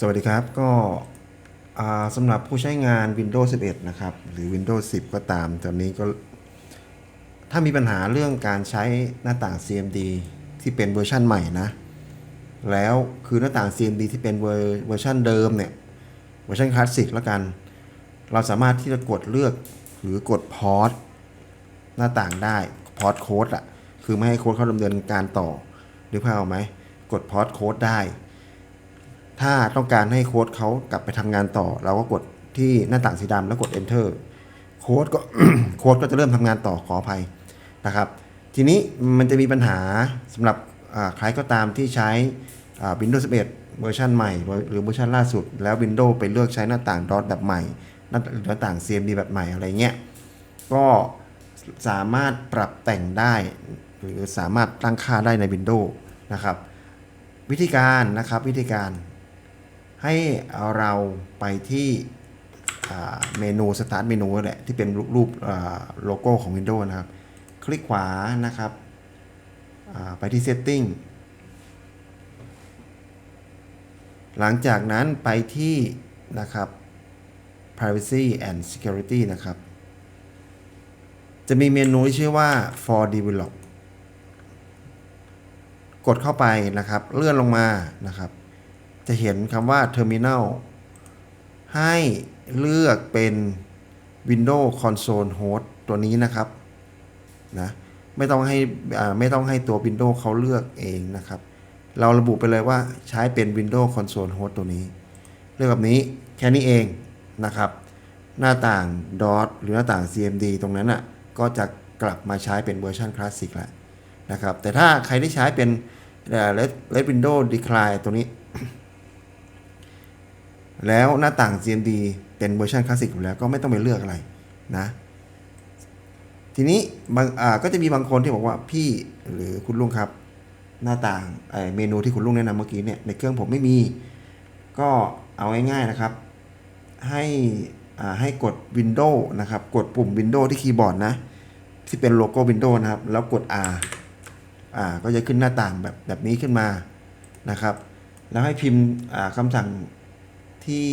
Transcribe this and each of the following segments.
สวัสดีครับก็สำหรับผู้ใช้งาน Windows 11 นะครับ หรือ Windows 10 ก็ตามตอนนี้ก็ ถ้ามีปัญหาเรื่องการใช้หน้าต่าง CMD ที่เป็นเวอร์ชันใหม่นะ แล้วคือหน้าต่าง CMD ที่เป็นเวอร์ชันเดิมเนี่ย เวอร์ชันคลาสสิกแล้วกัน เราสามารถที่จะกดเลือกหรือกดพอร์ตหน้าต่างได้พอร์ตโค้ดอะคือไม่ให้โค้ดเข้าดำเนินการต่อหรือเปล่าไหมกดพอร์ตโค้ดได้ ถ้าต้องการให้โค้ดเขากลับไปทำงานต่อ เราก็กดที่หน้าต่างสีดำแล้วกด enter โค้ดก็ โค้ดก็จะเริ่มทำงานต่อขออภัยนะครับ ทีนี้มันจะมีปัญหาสำหรับใครก็ตามที่ใช้ Windows 11 เวอร์ชันใหม่ หรือเวอร์ชันล่าสุด แล้ว Windows ไปเลือกใช้หน้าต่าง DOT แบบใหม่หน้าต่าง CMD แบบใหม่อะไรเงี้ยก็สามารถปรับแต่งได้ หรือสามารถตั้งค่าได้ใน Windows นะครับ วิธีการนะครับวิธีการ ให้เราไปที่เมนู Start เมนูแหละที่เป็นรูปโลโก้ของ Windows นะครับ คลิกขวานะครับไปที่ Setting หลังจากนั้นไปที่นะครับ Privacy and Security นะครับ จะมีเมนูที่ชื่อว่า For Develop กดเข้าไปนะครับ เลื่อนลงมานะครับ จะเห็นคำว่า Terminal ให้เลือกเป็น Windows Console Host ตัวนี้นะครับนะไม่ต้องให้อ่าไม่ต้องให้ตัว Windows เขาเลือกเองนะครับ เราระบุไปเลยว่าใช้เป็น Windows Console Host ตัวนี้ เลือกแบบนี้แค่นี้เองนะครับ หน้าต่าง DOT หรือหน้าต่าง CMD ตรงนั้นอะก็จะกลับมาใช้เป็นเวอร์ชันคลาสสิกแล้วนะครับ แต่ถ้าใครที่ใช้เป็น Red Red Window Decline ตัวนี้ แล้วหน้าต่าง CMD เป็นเวอร์ชันคลาสสิกอยู่แล้วก็ไม่ต้องไปเลือกอะไรนะ ทีนี้บางอ่าก็จะมีบางคนที่บอกว่าพี่หรือคุณลุงครับ หน้าต่างเมนูที่คุณลุงแนะนำเมื่อกี้เนี่ยในเครื่องผมไม่มี ก็เอาง่ายๆนะครับ ให้อ่าให้กด Windows นะครับ กดปุ่ม Windows ที่คีย์บอร์ดนะ ที่เป็นโลโก้ Windows นะครับ แล้วกด R อ่าก็จะขึ้นหน้าต่างแบบแบบนี้ขึ้นมานะครับ แล้วให้พิมพ์คำสั่ง ที่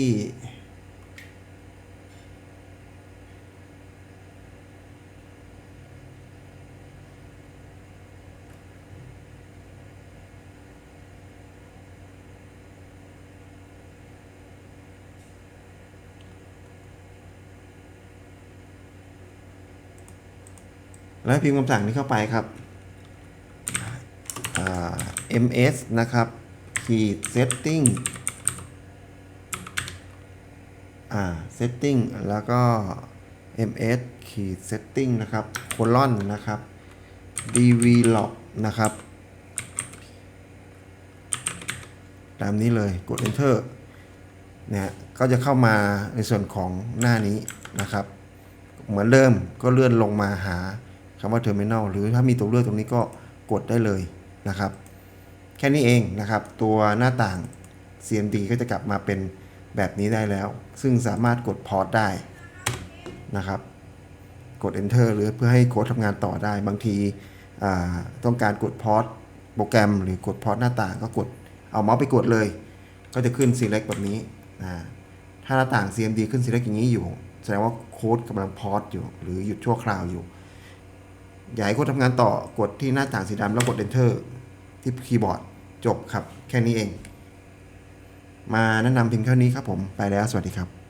แล้วพิมพ์คำสั่งนี้เข้าไปครับ ms นะครับ ขีด setting อ่า setting แล้วก็ ms ขีด setting นะครับ colon นะครับ develop นะครับ ตามนี้เลยกด enter เนี่ยก็จะเข้ามาในส่วนของหน้านี้นะครับ เหมือนเดิมก็เลื่อนลงมาหาคำว่า terminal หรือถ้ามีตัวเลือกตรงนี้ก็กดได้เลยนะครับ แค่นี้เองนะครับ ตัวหน้าต่าง CMD ก็จะกลับมาเป็น แบบนี้ได้แล้ว ซึ่งสามารถกดพอร์ตได้นะครับ กด enter หรือเพื่อให้โค้ดทำงานต่อได้ บางทีต้องการกดพอร์ตโปรแกรม หรือกดพอร์ตหน้าต่างก็กดเอาเมาส์ไปกดเลย ก็จะขึ้น select แบบนี้นะถ้าหน้าต่าง CMD ขึ้น select อย่างนี้อยู่ แสดงว่าโค้ดกำลังพอร์ตอยู่ หรือหยุดชั่วคราวอยู่อยากให้โค้ดทำงานต่อกดที่หน้าต่างสีดำแล้วกด enter ที่คีย์บอร์ดจบครับ แค่นี้เอง มาแนะนำเพียงเท่านี้ครับผมไปแล้วสวัสดีครับ